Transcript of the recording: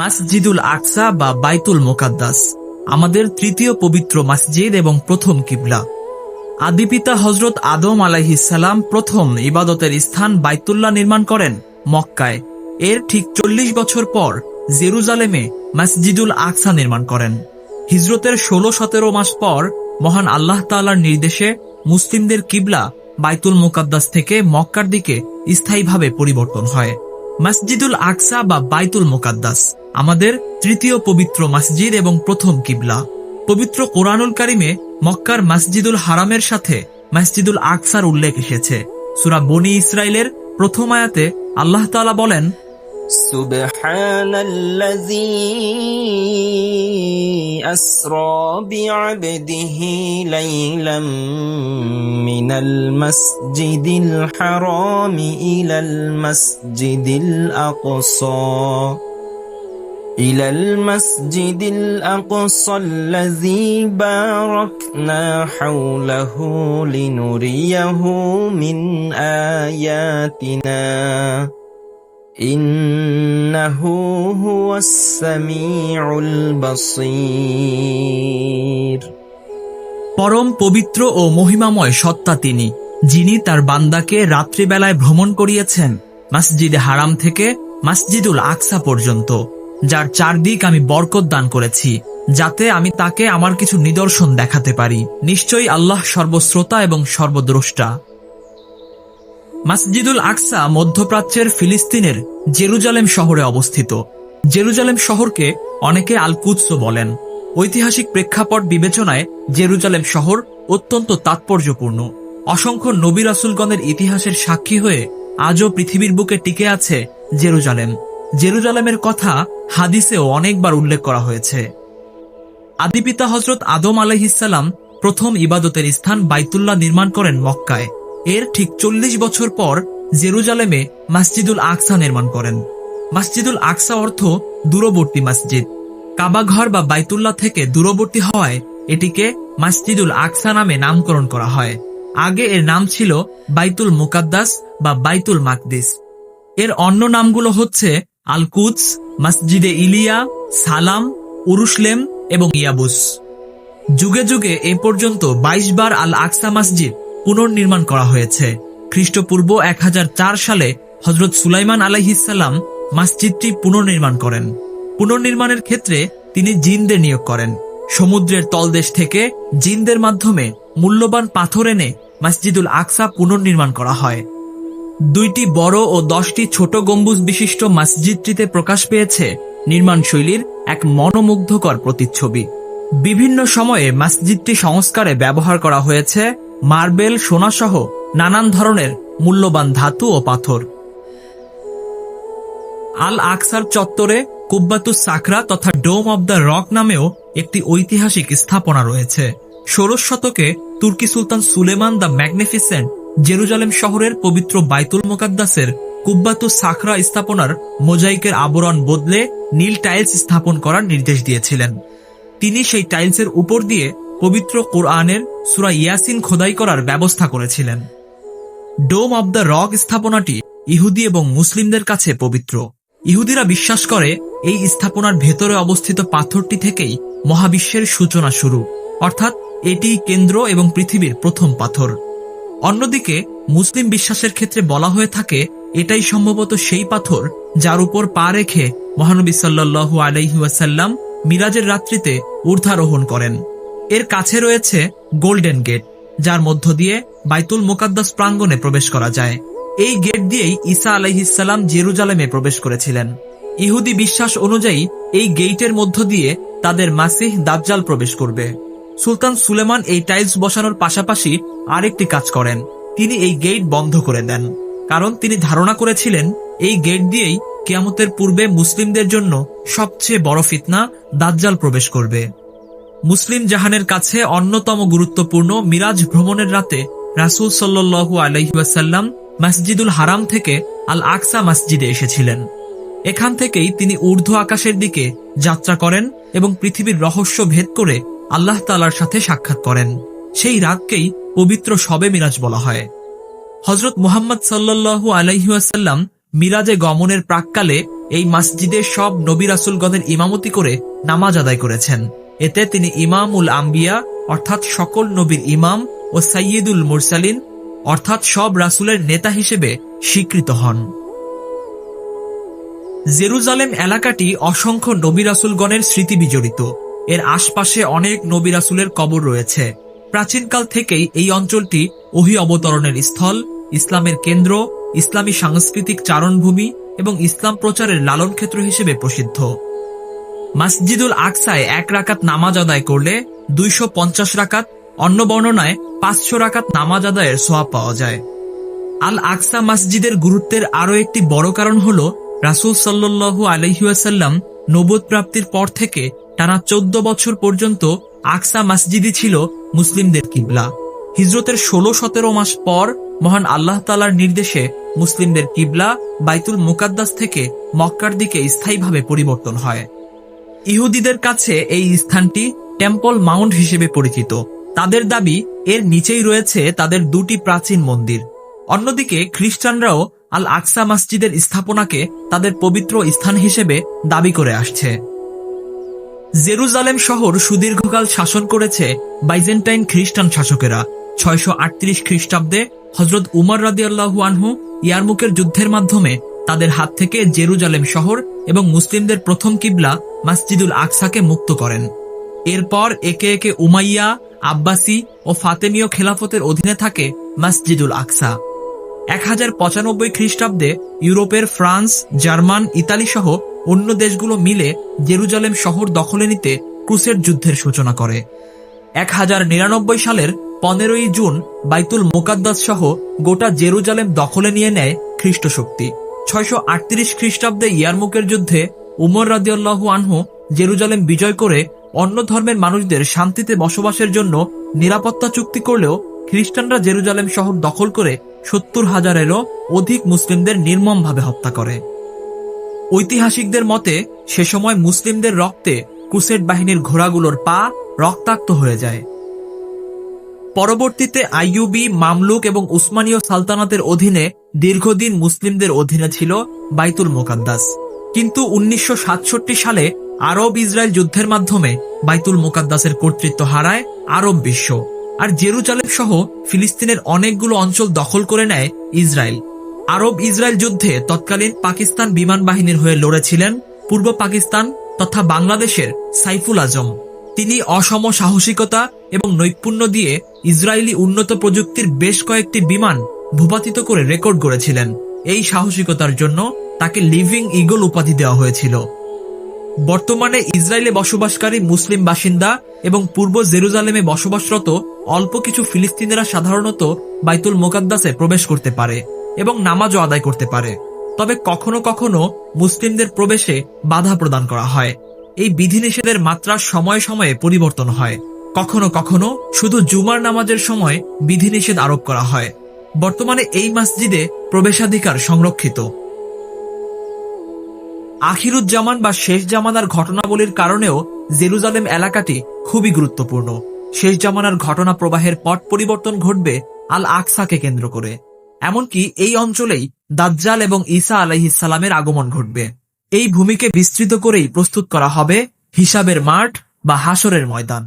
মাসজিদুল আকসা বা বাইতুল মোকাদ্দাস, আমাদের তৃতীয় পবিত্র মসজিদ এবং প্রথম কিবলা। আদিপিতা হজরত আদম আলাইহিসাল্লাম প্রথম ইবাদতের স্থান বাইতুল্লাহ নির্মাণ করেন মক্কায়। এর ঠিক চল্লিশ বছর পর জেরুজালেমে মসজিদুল আকসা নির্মাণ করেন। হিজরতের ষোলো সতেরো মাস পর মহান আল্লাহ তাআলার নির্দেশে মুসলিমদের কিবলা বাইতুল মোকাদ্দাস থেকে মক্কার দিকে স্থায়ীভাবে পরিবর্তন হয়। মসজিদুল আকসা বা বাইতুল মোকাদ্দাস আমাদের তৃতীয় পবিত্র মসজিদ এবং প্রথম কিবলা পবিত্র কোরআনুল কারিমে মক্কার মসজিদুল হারামের সাথে মসজিদুল আকসার উল্লেখ এসেছে সুরা বনি ইসরায়েলের প্রথম আয়াতে আল্লাহ তাআলা বলেন سبحان الذي أسرى بعبده ليلا من المسجد الحرام إلى المسجد الأقصى إلى المسجد الأقصى الذي باركنا حوله لنريه من آياتنا إنه هو السميع البصير পরম পবিত্র ও মহিমাময় সত্তা তিনি যিনি তার বান্দাকে রাত্রিবেলায় ভ্রমণ করিয়েছেন মসজিদে হারাম থেকে মসজিদুল আকসা পর্যন্ত যার চারদিক আমি বরকত দান করেছি, যাতে আমি তাকে আমার কিছু নিদর্শন দেখাতে পারি। নিশ্চয়ই আল্লাহ সর্বশ্রোতা এবং সর্বদ্রষ্টা। মাসজিদুল আকসা মধ্যপ্রাচ্যের ফিলিস্তিনের জেরুজালেম শহরে অবস্থিত। জেরুজালেম শহরকে অনেকে আলকুৎস বলেন। ঐতিহাসিক প্রেক্ষাপট বিবেচনায় জেরুজালেম শহর অত্যন্ত তাৎপর্যপূর্ণ। অসংখ্য নবী রাসুলগণের ইতিহাসের সাক্ষী হয়ে আজও পৃথিবীর বুকে টিকে আছে জেরুজালেম। জেরুজালেমের কথা হাদিসেও অনেকবার উল্লেখ করা হয়েছে। আদিপিতা হজরত আদম আলহিসাল্লাম প্রথম ইবাদতের স্থান বাইতুল্লাহ নির্মাণ করেন মক্কায়। এর ঠিক চল্লিশ বছর পর জেরুজালেমে মাসজিদুল আকসা নির্মাণ করেন। মাসজিদুল আকসা অর্থ দূরবর্তী মসজিদ। কাবাঘর বা বাইতুল্লাহ থেকে দূরবর্তী হওয়ায় এটিকে মাসজিদুল আকসা নামে নামকরণ করা হয়। আগে এর নাম ছিল বাইতুল মুকাদ্দাস বা বাইতুল মাকদিস। এর অন্য নামগুলো হচ্ছে আলকুদস, মসজিদে ইলিয়া, সালাম, উরুসলেম এবং ইয়াবুস। যুগে যুগে এ পর্যন্ত ২২ বার আল আকসা মসজিদ পুনর্নির্মাণ করা হয়েছে। খ্রিস্টপূর্ব এক হাজার চার সালে হজরত সুলাইমান আলাইহিসাল্লাম মসজিদটি পুনর্নির্মাণ করেন। পুনর্নির্মাণের ক্ষেত্রে তিনি জিনদের নিয়োগ করেন। সমুদ্রের তলদেশ থেকে জিনদের মাধ্যমে মূল্যবান পাথর এনে মসজিদুল আকসা পুনর্নির্মাণ করা হয়। দুইটি বড় ও দশটি ছোট গম্বুজ বিশিষ্ট মসজিদটিতে প্রকাশ পেয়েছে নির্মাণ শৈলীর এক মনোমুগ্ধকর প্রতিচ্ছবি। বিভিন্ন সময়ে মসজিদটি সংস্কারে ব্যবহার করা হয়েছে মার্বেল, সোনাসহ নানান ধরনের মূল্যবান ধাতু ও পাথর। আল আকসার চত্বরে কুব্বাতুস সাকরা তথা ডোম অব দ্য রক নামেও একটি ঐতিহাসিক স্থাপনা রয়েছে। ষোড়শ শতকে তুর্কি সুলতান সুলেমান দ্য ম্যাগনিফিসেন্ট জেরুজালেম শহরের পবিত্র বাইতুল মোকাদ্দাসের কুব্বাতু সাখরা স্থাপনার মোজাইকের আবরণ বদলে নীল টাইলস স্থাপন করার নির্দেশ দিয়েছিলেন। তিনি সেই টাইলসের উপর দিয়ে পবিত্র কোরআনের সুরা ইয়াসিন খোদাই করার ব্যবস্থা করেছিলেন। ডোম অব দ্য রক স্থাপনাটি ইহুদি এবং মুসলিমদের কাছে পবিত্র। ইহুদিরা বিশ্বাস করে এই স্থাপনার ভেতরে অবস্থিত পাথরটি থেকেই মহাবিশ্বের সূচনা শুরু। অর্থাৎ এটি কেন্দ্র এবং পৃথিবীর প্রথম পাথর। অন্যদিকে, মুসলিম বিশ্বাসের ক্ষেত্রে বলা হয়ে থাকে, এটাই সম্ভবত সেই পাথর যার উপর পা রেখে মহানবী সাল্লাহু আলাইহাসাল্লাম মিরাজের রাত্রিতে ঊর্ধ্বারোহণ করেন। এর কাছে রয়েছে গোল্ডেন গেট, যার মধ্য দিয়ে বাইতুল মোকাদ্দাস প্রাঙ্গণে প্রবেশ করা যায়। এই গেট দিয়েই ঈসা আলাইহিসাল্লাম জেরুজালেমে প্রবেশ করেছিলেন। ইহুদি বিশ্বাস অনুযায়ী এই গেইটের মধ্য দিয়ে তাদের মাসিহ দাজ্জাল প্রবেশ করবে। সুলতান সুলেমান এই টাইলস বসানোর পাশাপাশি আরেকটি কাজ করেন। তিনি এই গেট বন্ধ করে দেন। কারণ তিনি ধারণা করেছিলেন, এই গেট দিয়েই কেয়ামতের পূর্বে মুসলিমদের জন্য সবচেয়ে বড় ফিতনা দাজ্জাল প্রবেশ করবে। মুসলিম জাহানের কাছে অন্যতম গুরুত্বপূর্ণ মিরাজ ভ্রমণের রাতে রাসুল সাল্লু আলহিবাসাল্লাম মসজিদুল হারাম থেকে আল আকসা মসজিদে এসেছিলেন। এখান থেকেই তিনি ঊর্ধ্ব আকাশের দিকে যাত্রা করেন এবং পৃথিবীর রহস্য ভেদ করে আল্লাহ তালার সাথে সাক্ষাৎ করেন। সেই রাতকেই পবিত্র শবে মিরাজ বলা হয়। হজরত মুহাম্মদ সাল্লাল্লাহু আলাইহাসাল্লাম মিরাজে গমনের প্রাককালে এই মসজিদে সব নবী রাসুলগণের ইমামতি করে নামাজ আদায় করেছেন। এতে তিনি ইমামুল আম্বিয়া, অর্থাৎ সকল নবীর ইমাম ও সাইয়্যিদুল মুরসালিন, অর্থাৎ সব রাসুলের নেতা হিসেবে স্বীকৃত হন। জেরুজালেম এলাকাটি অসংখ্য নবী রাসুলগণের স্মৃতি বিজড়িত। এর আশপাশে অনেক নবী রাসুলের কবর রয়েছে। প্রাচীনকাল থেকেই এই অঞ্চলটি ওহি অবতরণের স্থল, ইসলামের কেন্দ্র, ইসলামী সাংস্কৃতিক চারণভূমি এবং ইসলাম প্রচারের লালন ক্ষেত্র হিসেবে প্রসিদ্ধ। মসজিদুল আকসায় এক রাকাত নামাজ আদায় করলে দুইশো পঞ্চাশ রাকাত, অন্য বর্ণনায় পাঁচশো রাকাত নামাজ আদায়ের সোয়াব পাওয়া যায়। আল আকসা মসজিদের গুরুত্বের আরও একটি বড় কারণ হল, রাসুল সাল্লু আলহিউসাল্লাম নবদ প্রাপ্তির পর থেকে টানা চোদ্দ বছর পর্যন্ত আকসা মসজিদই ছিল মুসলিমদের কিবলা। হিজরতের ষোলো সতেরো মাস পর মহান আল্লাহ তালার নির্দেশে মুসলিমদের কিবলা বাইতুল মুকাদ্দাস থেকে মক্কার দিকে স্থায়ীভাবে পরিবর্তন হয়। ইহুদিদের কাছে এই স্থানটি টেম্পল মাউন্ট হিসেবে পরিচিত। তাদের দাবি, এর নিচেই রয়েছে তাদের দুটি প্রাচীন মন্দির। অন্যদিকে খ্রিস্টানরাও আল আকসা মসজিদের স্থাপনাকে তাদের পবিত্র স্থান হিসেবে দাবি করে আসছে। জেরুজালেম শহর সুদীর্ঘকাল শাসন করেছে বাইজেন্টাইন খ্রিস্টান শাসকেরা। ছয়শো আটত্রিশ খ্রিস্টাব্দে হজরত উমর রাদিয়াল্লাহু আনহু ইয়ারমুকের যুদ্ধের মাধ্যমে তাদের হাত থেকে জেরুজালেম শহর এবং মুসলিমদের প্রথম কিবলা মাসজিদুল আকসাকে মুক্ত করেন। এরপর একে একে উমাইয়া, আব্বাসি ও ফাতেমীয় খেলাফতের অধীনে থাকে মসজিদুল আকসা। এক হাজার পঁচানব্বই খ্রিস্টাব্দে ইউরোপের ফ্রান্স, জার্মান, ইতালি সহ অন্য দেশগুলো মিলে জেরুজালেম শহর দখলে নিতে ক্রুসের যুদ্ধের সূচনা করে। এক হাজার নিরানব্বই সালের পনেরোই জুন বাইতুল মোকাদ্দাস সহ গোটা জেরুজালেম দখলে নিয়ে নেয় খ্রিস্ট শক্তি ছয়শো আটত্রিশ খ্রিস্টাব্দে ইয়ারমুকের যুদ্ধে উমর রাদিয়াল্লাহু আনহু জেরুজালেম বিজয় করে অন্য ধর্মের মানুষদের শান্তিতে বসবাসের জন্য নিরাপত্তা চুক্তি করলেও খ্রিস্টানরা জেরুজালেম শহর দখল করে সত্তর হাজারেরও অধিক মুসলিমদের নির্মমভাবে হত্যা করে। ঐতিহাসিকদের মতে, সে সময় মুসলিমদের রক্তে ক্রুসেড বাহিনীর ঘোড়াগুলোর পা রক্তাক্ত হয়ে যায়। পরবর্তীতে আইয়ুবি, মামলুক এবং উসমানীয় সালতানাতের অধীনে দীর্ঘদিন মুসলিমদের অধীনে ছিল বাইতুল মোকাদ্দাস। কিন্তু উনিশশো সাতষট্টি সালে আরব ইসরায়েল যুদ্ধের মাধ্যমে বাইতুল মোকাদ্দাসের কর্তৃত্ব হারায় আরব বিশ্ব। আর জেরুজালেম সহ ফিলিস্তিনের অনেকগুলো অঞ্চল দখল করে নেয় ইসরায়েল। আরব ইসরায়েল যুদ্ধে তৎকালীন পাকিস্তান বিমান বাহিনীর হয়ে লড়েছিলেন পূর্ব পাকিস্তান তথা বাংলাদেশের সাইফুল আজম। তিনি অসম সাহসিকতা এবং নৈপুণ্য দিয়ে ইসরায়েলি উন্নত প্রযুক্তির বেশ কয়েকটি বিমান ভূপাতিত করে রেকর্ড গড়েছিলেন। এই সাহসিকতার জন্য তাকে লিভিং ইগল উপাধি দেওয়া হয়েছিল। বর্তমানে ইসরায়েলে বসবাসকারী মুসলিম বাসিন্দা এবং পূর্ব জেরুজালেমে বসবাসরত অল্প কিছু ফিলিস্তিনিরা সাধারণত বাইতুল মোকাদ্দাসে প্রবেশ করতে পারে। এবং নামাজও আদায় করতে পারে। তবে কখনো কখনো মুসলিমদের প্রবেশে বাধা প্রদান করা হয়। এই বিধিনিষেধের মাত্রা সময়ে সময়ে পরিবর্তন হয়। কখনো কখনো শুধু জুমার নামাজের সময় বিধিনিষেধ আরোপ করা হয়। বর্তমানে এই মসজিদে প্রবেশাধিকার সংরক্ষিত। আখিরুজ্জামান বা শেষ জামানার ঘটনাবলীর কারণেও জেরুজালেম এলাকাটি খুবই গুরুত্বপূর্ণ। শেষ জামানার ঘটনা প্রবাহের পট পরিবর্তন ঘটবে আল আকসাকে কেন্দ্র করে। এমনকি এই অঞ্চলেই দাজ্জাল এবং ঈসা আলাইহিসালামের আগমন ঘটবে। এই ভূমিকে বিস্তৃত করেই প্রস্তুত করা হবে হিসাবের মাঠ বা হাসরের ময়দান।